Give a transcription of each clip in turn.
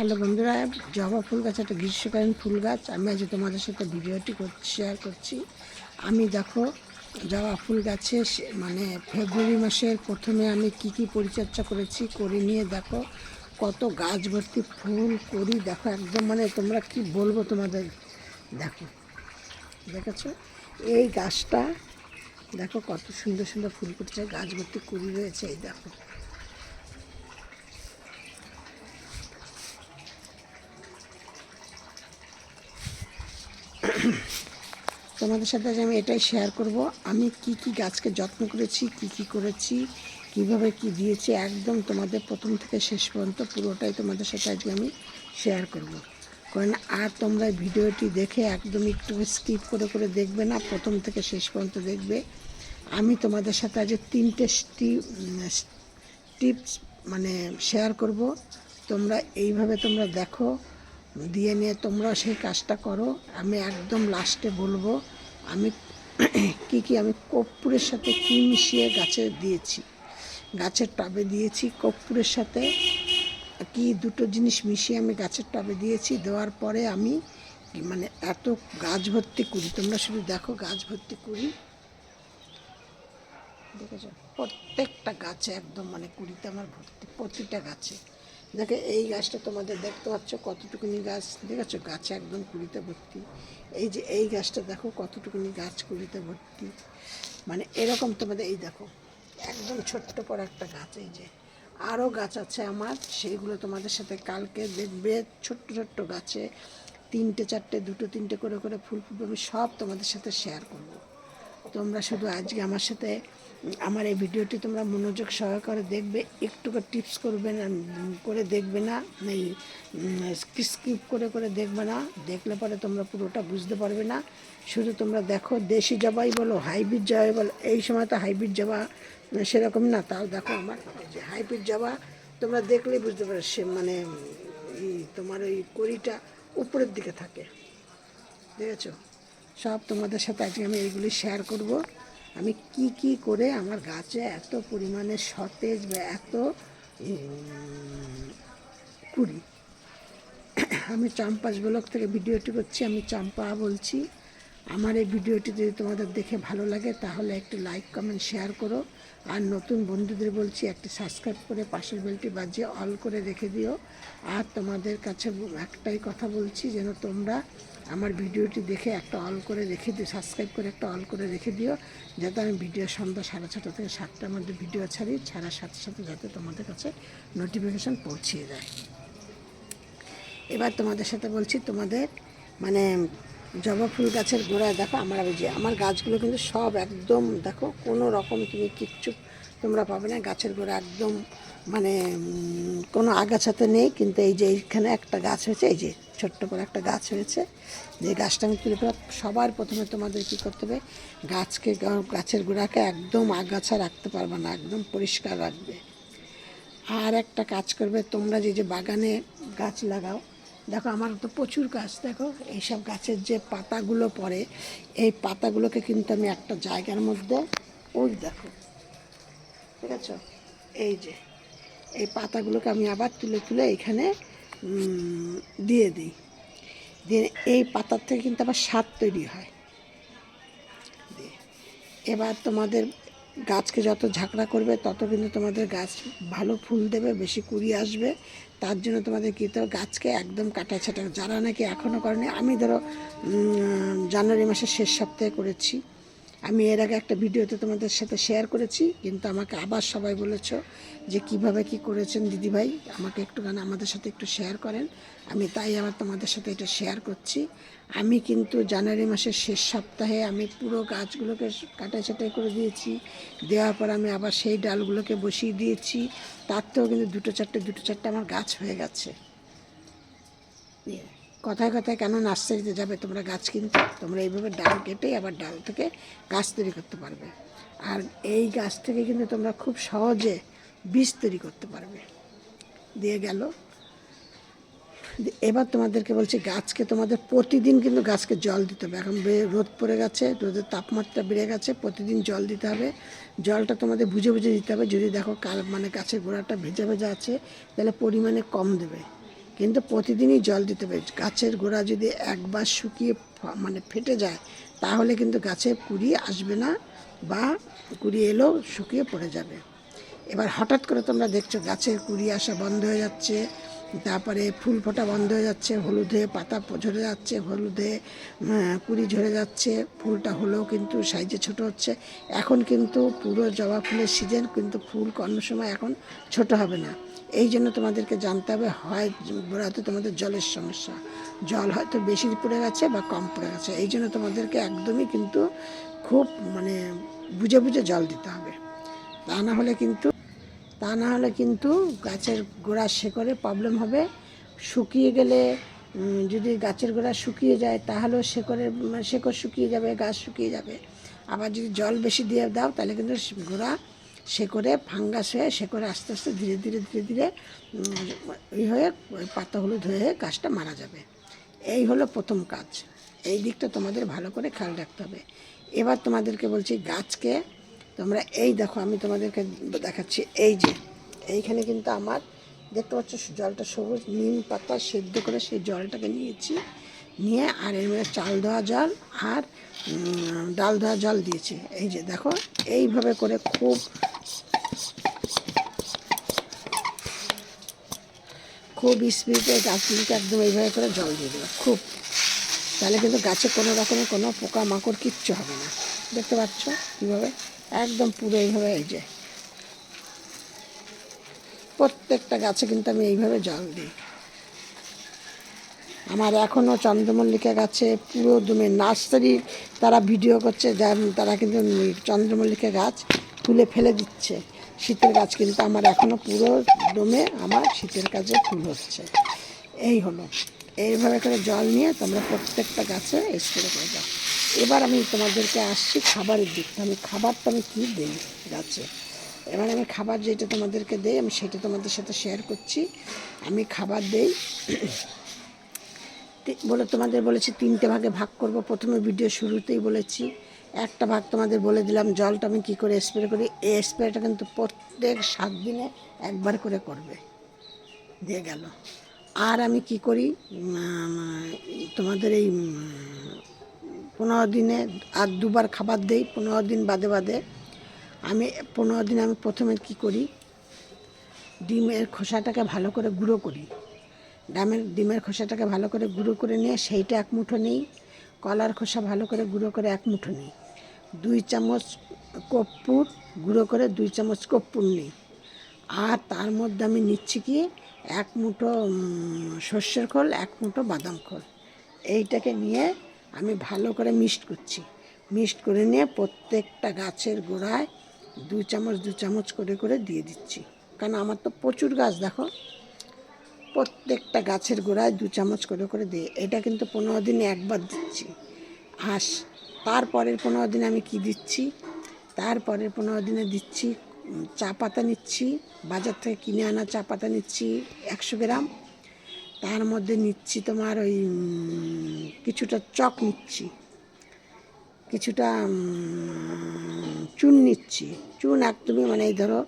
Hello বন্ধুরা, জবা ফুল গাছ, একটা গ্রীষ্মকালীন ফুল গাছ। আমি আজ তোমাদের সাথে ভিডিওটি করছি শেয়ার করছি। আমি দেখো, জবা ফুল গাছে মানে ফেব্রুয়ারি মাসের প্রথমে আমি কি কি পরিচর্যা করেছি, করে নিয়ে দেখো। কত গাছ ভর্তি ফুল করি, দেখো একদম মানে তোমরা কি বলব তোমাদের? দেখো, দেখেছ? এই গাছটা, দেখো কত সুন্দর সুন্দর ফুল ফুটেছে, গাছ ভর্তি কুড়ি রয়েছে, এই দেখো। তোমাদের সাথে আজ আমি এটাই শেয়ার করব। আমি কি কি গাছকে যত্ন করেছি, কি কি করেছি, কীভাবে কি দিয়েছি, একদম তোমাদের প্রথম থেকে শেষ পর্যন্ত পুরোটাই তোমাদের সাথে আজকে আমি শেয়ার করব। কারণ আর তোমরা ভিডিওটি দেখে একদম একটু স্কিপ করে করে দেখবে না, প্রথম থেকে শেষ পর্যন্ত দেখবে। আমি তোমাদের সাথে আজ তিনটে টিপস মানে শেয়ার করব। তোমরা এইভাবে তোমরা দেখো, দিয়ে নিয়ে তোমরাও সেই কাজটা করো। আমি একদম লাস্টে বলব আমি কি কি, আমি কর্পূরের সাথে কী মিশিয়ে গাছে দিয়েছি? গাছের টবে দিয়েছি কর্পূরের সাথে। কি দুটো জিনিস মিশিয়ে আমি গাছের টবে দিয়েছি, দেওয়ার পরে আমি মানে এত গাছ ভর্তি করি। তোমরা শুধু দেখো গাছ ভর্তি করি। দেখেছ? প্রত্যেকটা গাছে একদম মানে কুড়িতে আমার ভর্তি, প্রতিটা গাছে। দেখে এই গাছটা তোমাদের দেখতে পাচ্ছ কতটুকুনি গাছ। দেখেছ? গাছে একদম কুড়িতে ভর্তি। এই যে এই গাছটা দেখো কতটুকুনি গাছ কুড়িতে ভর্তি। মানে এরকম তোমাদের, এই দেখো, একদম ছোট্ট পর একটা গাছ এই যে। আরও গাছ আছে আমার, সেইগুলো তোমাদের সাথে কালকে দেখবে ছোট্ট ছোট্ট গাছে। তিনটে, চারটে, দুটো, তিনটে করে করে ফুল ফুটবে, আমি সব তোমাদের সাথে শেয়ার করব। তোমরা শুধু আজকে আমার সাথে আমার এই ভিডিওটি তোমরা মনোযোগ সহকারে দেখবে একটু টিপস করবে না করে দেখবে না, এই স্কিপ করে করে দেখবে না, দেখলে পরে তোমরা পুরোটা বুঝতে পারবে না। শুধু তোমরা দেখো, দেশি জবাই বলো, হাইব্রিড জবাই বলো, এই সময় তো হাইব্রিড জবা সেরকম না, তাও দেখো আমার যে হাইব্রিড জবা, তোমরা দেখলেই বুঝতে পারো, সে মানে এই তোমার ওই কড়িটা উপরের দিকে থাকে। দেখেছ? সব তোমাদের সাথে আজকে আমি এইগুলি শেয়ার করব। আমি কি কি করে আমার গাছে এত পরিমাণে সতেজ বা এত কুড়ি। আমি চাম্পাস ব্লক থেকে ভিডিওটি করছি, আমি চাম্পা বলছি। আমার এই ভিডিওটি যদি তোমাদের দেখে ভালো লাগে, তাহলে একটু লাইক কমেন্ট শেয়ার করো। আর নতুন বন্ধুদের বলছি, একটি সাবস্ক্রাইব করে পাশের বেলটি বাজিয়ে অল করে রেখে দিও। আর তোমাদের কাছে একটাই কথা বলছি, যেন তোমরা আমার ভিডিওটি দেখে একটা অল করে রেখে দিও সাবস্ক্রাইব করে একটা অল করে রেখে দিও, যাতে আমি ভিডিও সন্ধ্যা সাড়ে ছটা থেকে সাতটার মধ্যে ভিডিও ছাড়ি, ছাড়ার সাথে সাথে যাতে তোমাদের কাছে নোটিফিকেশান পৌঁছিয়ে দেয়। এবার তোমাদের সাথে বলছি, তোমাদের মানে জবা ফুল গাছের গোড়ায় দেখো, আমার যে আমার গাছগুলো কিন্তু সব একদম দেখো, কোনো রকম তুমি কিচ্ছু তোমরা পাবে না, গাছের গোড়া একদম মানে কোনো আগাছাতে নেই, কিন্তু এই যে এইখানে একটা গাছ হয়েছে, এই যে ছোট্ট করে একটা গাছ হয়েছে, যে গাছটা আমি তুলে ফেলা সবার প্রথমে তোমাদের কী করতে হবে, গাছকে, গাছের গোড়াকে একদম আগাছা রাখতে পারবে না, একদম পরিষ্কার রাখবে। আর একটা কাজ করবে, তোমরা যে যে বাগানে গাছ লাগাও, দেখো আমার তো প্রচুর গাছ, দেখো, এইসব গাছের যে পাতাগুলো পড়ে, এই পাতাগুলোকে কিন্তু আমি একটা জায়গার মধ্যে, ওই দেখো ঠিক আছে? এই যে, এই পাতাগুলোকে আমি আবার তুলে তুলে এখানে দিয়ে দিই। দিয়ে এই পাতার থেকে কিন্তু আবার সার তৈরি হয়। এবার তোমাদের গাছকে যত ঝাঁকড়া করবে, তত কিন্তু তোমাদের গাছ ভালো ফুল দেবে, বেশি কুড়ি আসবে। তার জন্য তোমাদের কী তো গাছকে একদম কাটা ছাটা, যারা নাকি এখনও করেনি, আমি ধরো জানুয়ারি মাসের শেষ সপ্তাহে করেছি। আমি এর আগে একটা ভিডিওতে তোমাদের সাথে শেয়ার করেছি, কিন্তু আমাকে আবার সবাই বলেছ যে কীভাবে কি করেছেন দিদিভাই, আমাকে একটুখানি আমাদের সাথে একটু শেয়ার করেন। আমি তাই আবার তোমাদের সাথে এটা শেয়ার করছি। আমি কিন্তু জানুয়ারি মাসের শেষ সপ্তাহে আমি পুরো গাছগুলোকে কাটা ছাটাই করে দিয়েছি, দেওয়ার পর আমি আবার সেই ডালগুলোকে বসিয়ে দিয়েছি। তার থেকেও কিন্তু দুটো চারটে দুটো চারটে আমার গাছ হয়ে গেছে। দিয়ে কথায় কথায় কেন নার্সারিতে যাবে তোমরা গাছ কিনতে? তোমরা এইভাবে ডাল কেটে আবার ডাল থেকে গাছ তৈরি করতে পারবে। আর এই গাছ থেকে কিন্তু তোমরা খুব সহজে বীজ তৈরি করতে পারবে। দিয়ে গেল। এবার তোমাদেরকে বলছি গাছকে তোমাদের প্রতিদিন কিন্তু গাছকে জল দিতে হবে। এখন রোদ পড়ে গেছে, রোদের তাপমাত্রা বেড়ে গেছে, প্রতিদিন জল দিতে হবে। জলটা তোমাদের বুঝে বুঝে দিতে হবে। যদি দেখো কাল মানে গাছের গোড়াটা ভেজা ভেজা আছে, তাহলে পরিমাণে কম দেবে। কিন্তু প্রতিদিনই জল দিতে হবে। গাছের গোড়া যদি একবার শুকিয়ে মানে ফেটে যায়, তাহলে কিন্তু গাছে কুড়ি আসবে না বা কুড়ি এলেও শুকিয়ে পড়ে যাবে। এবার হঠাৎ করে তোমরা দেখছ গাছের কুড়ি আসা বন্ধ হয়ে যাচ্ছে, তারপরে ফুল ফোটা বন্ধ হয়ে যাচ্ছে, হলুদে পাতা ঝরে যাচ্ছে, হলুদে কুড়ি ঝরে যাচ্ছে, ফুলটা হলেও কিন্তু সাইজে ছোট হচ্ছে। এখন কিন্তু পুরো জবা ফুলের সিজন কিন্তু ফুল অন্য সময় এখন ছোট হবে না। এই জন্য তোমাদেরকে জানতে হবে, হয় হয়তো তোমাদের জলের সমস্যা। জল হয়তো বেশি পড়ে গেছে বা কম পড়ে গেছে। এই জন্য তোমাদেরকে একদমই কিন্তু খুব মানে বুঝে বুঝে জল দিতে হবে। তা না হলে কিন্তু, তা না হলে কিন্তু গাছের গোড়ার শেকড়ে প্রবলেম হবে। শুকিয়ে গেলে যদি গাছের গোড়া শুকিয়ে যায় তাহলেও শেকড়ের শেকড় শুকিয়ে যাবে, গাছ শুকিয়ে যাবে। আবার যদি জল বেশি দিয়ে দাও তাহলে কিন্তু গোড়া শেকড়ে ফাঙ্গাস হয়ে সে করে আস্তে আস্তে ধীরে ধীরে ধীরে ধীরে ই হয়ে পাতা হলুদ হয়ে গাছটা মারা যাবে। এই হলো প্রথম কাজ। এই দিকটা তোমাদের ভালো করে খেয়াল রাখতে হবে। এবার তোমাদেরকে বলছি গাছকে, তোমরা এই দেখো, আমি তোমাদেরকে দেখাচ্ছি। এই যে, এইখানে কিন্তু আমার দেখতে পাচ্ছ জলটা সবুজ, নিম পাতা সেদ্ধ করে সেই জলটাকে নিয়েছি। নিয়ে আর এর মধ্যে চাল ধোয়া জল আর ডাল ধোয়া জল দিয়েছি। এই যে দেখো, এইভাবে করে খুব খুব স্পিডে গাছগুলিকে একদম এইভাবে করে জল দিয়ে দেবে, খুব। তাহলে কিন্তু গাছে কোনো রকমের কোনো পোকা মাকড় কিচ্ছু হবে না। দেখতে পাচ্ছ কীভাবে? একদম পুরো এইভাবে এই যে। প্রত্যেকটা গাছে কিন্তু আমি এইভাবে জল দিই। আমার এখনও চন্দ্রমল্লিকা গাছে পুরো দমে নার্সারি তারা ভিডিও করছে যা তারা কিন্তু চন্দ্রমল্লিকা গাছ তুলে ফেলে দিচ্ছে। শীতের গাছ কিন্তু আমার এখনও পুরো দমে আমার শীতের কাজে ফুল হচ্ছে। এই হলো। এইভাবে করে জল নিয়ে তোমরা প্রত্যেকটা গাছে স্প্রে করে দাও এবার আমি তোমাদেরকে আসছি খাবারের দিকটা। আমি খাবারটা আমি কী দিই গাছে? এবার আমি খাবার যেটা তোমাদেরকে দেই, আমি সেটা তোমাদের সাথে শেয়ার করছি। আমি খাবার দেই। বলে তোমাদের বলেছি তিনটে ভাগে ভাগ করব। প্রথমে ভিডিও শুরুতেই বলেছি। একটা ভাগ তোমাদের বলে দিলাম, জলটা আমি কী করে স্প্রে করি? এই স্প্রেটা কিন্তু প্রত্যেক সাত দিনে একবার করে করবে। দিয়ে গেল। আর আমি কি করি? তোমাদের এই পনেরো দিনে আর দুবার খাবার দেই, পনেরো দিন বাদে বাদে। আমি পনেরো দিন আমি প্রথমে কি করি? ডিমের খোসাটাকে ভালো করে গুঁড়ো করি। ডামের, ডিমের খোসাটাকে ভালো করে গুঁড়ো করে নিয়ে সেইটা এক মুঠো নিই। কলার খোসা ভালো করে গুঁড়ো করে এক মুঠো নিই। দুই চামচ কর্পূর, গুঁড়ো করে দুই চামচ কর্পূর নিই। আর তার মধ্যে আমি নিচ্ছি কি, এক মুঠো সর্ষের খোল, এক মুঠো বাদাম খোল। এইটাকে নিয়ে আমি ভালো করে মিক্সড করছি। মিক্সড করে নিয়ে প্রত্যেকটা গাছের গোড়ায় দু চামচ দু চামচ করে করে দিয়ে দিচ্ছি। কারণ আমার তো প্রচুর গাছ, দেখো। প্রত্যেকটা গাছের গোড়ায় দু চামচ করে করে দিয়ে, এটা কিন্তু পনেরো দিনে একবার দিচ্ছি। আর তারপরের পনেরো দিনে আমি কি দিচ্ছি? তারপরের পনেরো দিনে দিচ্ছি চা পাতা নিচ্ছি, বাজার থেকে কিনে আনা চা পাতা নিচ্ছি, একশো গ্রাম। তার মধ্যে নিচ্ছি তোমার ওই কিছুটা চক নিচ্ছি, কিছুটা চুন নিচ্ছি। চুন একদমই মানে এই ধরো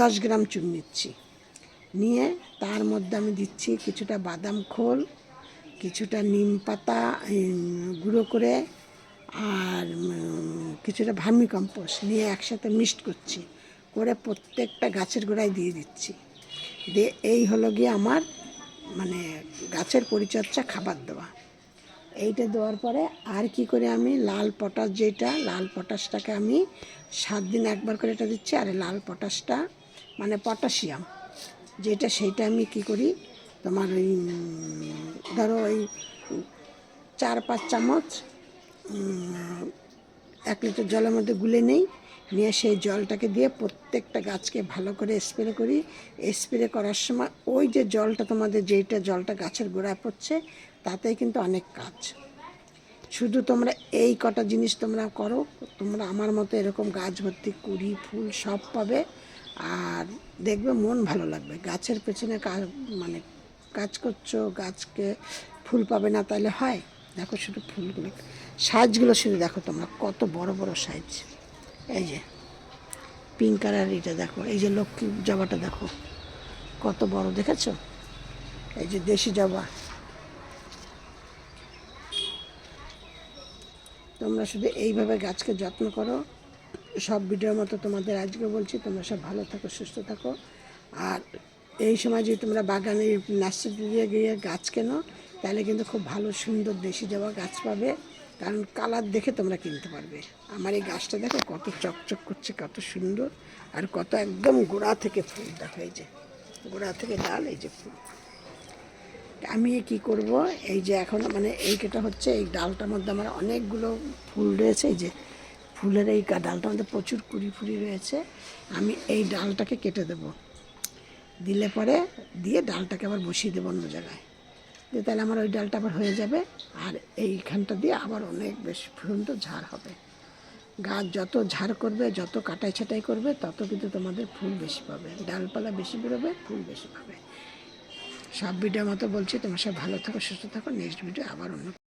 দশ গ্রাম চুন নিচ্ছি। নিয়ে তার মধ্যে আমি দিচ্ছি কিছুটা বাদাম খোল, কিছুটা নিম পাতা গুঁড়ো করে আর কিছুটা ভার্মি কম্পোস্ট নিয়ে একসাথে মিক্সড করছি, করে প্রত্যেকটা গাছের গোড়ায় দিয়ে দিচ্ছি। দিয়ে এই হলো গিয়ে আমার মানে গাছের পরিচর্যা খাবার দেওয়া। এইটা দেওয়ার পরে আর কি করে আমি লাল পটাশ যেটা, লাল পটাশটাকে আমি সাত দিন একবার করে এটা দিচ্ছি, আর লাল পটাশটা মানে পটাশিয়াম যেটা সেইটা আমি কি করি, তোমার ওই, ধরো ওই চার পাঁচ চামচ এক লিটার জলের মধ্যে গুলে নেই, নিয়ে সেই জলটাকে দিয়ে প্রত্যেকটা গাছকে ভালো করে স্প্রে করি। স্প্রে করার সময় ওই যে জলটা তোমাদের যেইটা জলটা গাছের গোড়ায় পড়ছে, তাতেই কিন্তু অনেক কাজ। শুধু তোমরা এই কটা জিনিস তোমরা করো, তোমরা আমার মতো এরকম গাছ ভর্তি কুড়ি, ফুল সব পাবে। আর দেখবে মন ভালো লাগবে। গাছের পেছনে মানে কাজ করছ, গাছকে ফুল পাবে না তাহলে হয়? দেখো শুধু ফুলগুলো সাইজগুলো শুধু দেখো তোমরা, কত বড় বড় সাইজ। এই যে পিঙ্ক কালার এটা দেখো, এই যে লক্ষ্মী জবাটা দেখো, কত বড় দেখেছ? এই যে দেশি জবা। তোমরা শুধু এইভাবে গাছকে যত্ন করো। সব ভিডিওর মতো তোমাদের আজকে বলছি, তোমরা সব ভালো থাকো, সুস্থ থাকো। আর এই সময় যদি তোমরা বাগানে নার্সারি দিয়ে গিয়ে গাছ কেনো তাহলে কিন্তু খুব ভালো সুন্দর দেশি জবা গাছ পাবে। কারণ কালার দেখে তোমরা কিনতে পারবে। আমার এই গাছটা দেখো, কত চকচক করছে, কত সুন্দর। আর কত একদম গোড়া থেকে ফুল, দেখো এই যে, গোড়া থেকে ডাল, এই যে ফুল। আমি কি করব? এই যে এখন মানে এই কেটা হচ্ছে, এই ডালটার মধ্যে আমার অনেকগুলো ফুল রয়েছে। এই যে ফুলের এই ডালটার মধ্যে প্রচুর কুড়ি ফুড়ি রয়েছে। আমি এই ডালটাকে কেটে দেব। দিলে পরে দিয়ে ডালটাকে আবার বসিয়ে দেবো অন্য জায়গায়। দিয়ে তাহলে আমার ওই ডালটা আবার হয়ে যাবে। আর এইখানটা দিয়ে আবার অনেক বেশ সুন্দর ঝাড় হবে। গাছ যত ঝাড় করবে, যত কাটাই ছাটাই করবে, তত কিন্তু তোমাদের ফুল বেশি পাবে। ডালপালা বেশি বেরোবে, ফুল বেশি পাবে। সব ভিডিও মতো বলছি, তোমার সব ভালো থাকো, সুস্থ থাকো। নেক্সট ভিডিও আবার অন্য